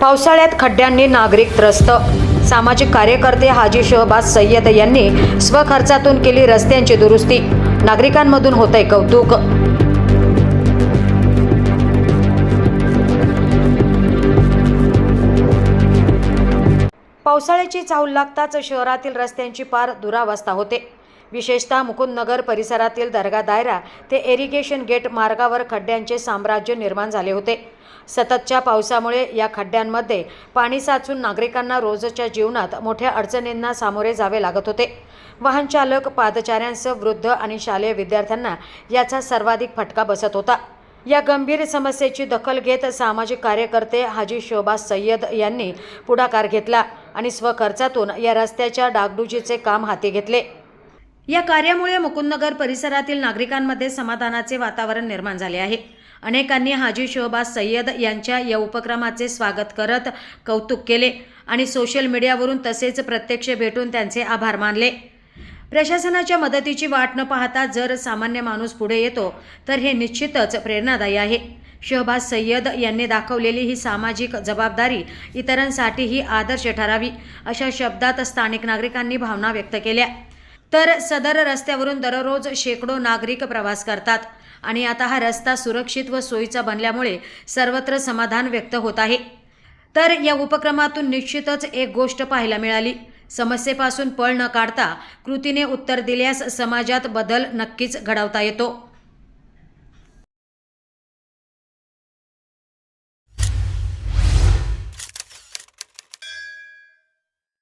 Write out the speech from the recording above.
पावसाळ्यात खड्ड्यांनी नागरिक त्रस्त. सामाजिक कार्यकर्ते हाजी शहबाज सय्यद यांनी स्वखर्चातून केली रस्त्यांची दुरुस्ती. नागरिकांमधून होत आहे कौतुक. पावसाळ्याची चाहूल लागताच शहरातील रस्त्यांची पार दुरावस्था होते. विशेषतः मुकुंदनगर परिसरातील दर्गा दायरा ते एरिगेशन गेट मार्गावर खड्ड्यांचे साम्राज्य निर्माण झाले होते. सततच्या पावसामुळे या खड्ड्यांमध्ये पाणी साचून नागरिकांना रोजच्या जीवनात मोठ्या अडचणींना सामोरे जावे लागत होते. वाहनचालक पादचाऱ्यांसह वृद्ध आणि शालेय विद्यार्थ्यांना याचा सर्वाधिक फटका बसत होता. या गंभीर समस्येची दखल घेत सामाजिक कार्यकर्ते हाजी शोभा सय्यद यांनी पुढाकार घेतला आणि स्वखर्चातून या रस्त्याच्या डागडुजीचे काम हाती घेतले. या कार्यामुळे मुकुंदनगर परिसरातील नागरिकांमध्ये समाधानाचे वातावरण निर्माण झाले आहे. अनेकांनी हाजी शहबाज सय्यद यांच्या या उपक्रमाचे स्वागत करत कौतुक केले आणि सोशल मीडियावरून तसेच प्रत्यक्ष भेटून त्यांचे आभार मानले. प्रशासनाच्या मदतीची वाट न पाहता जर सामान्य माणूस पुढे येतो तर हे निश्चितच प्रेरणादायी आहे. शहबाज सय्यद यांनी दाखवलेली ही सामाजिक जबाबदारी इतरांसाठीही आदर्श ठरावी अशा शब्दात स्थानिक नागरिकांनी भावना व्यक्त केल्या. तर सदर रस्त्यावरून दररोज शेकडो नागरिक प्रवास करतात. आणि आता हा रस्ता सुरक्षित व सोयीचा बनल्यामुळे सर्वत्र समाधान व्यक्त होत आहे. तर या उपक्रमातून निश्चितच एक गोष्ट पाहायला मिळाली. समस्येपासून पळ न काढता कृतीने उत्तर दिल्यास समाजात बदल नक्कीच घडवता येतो.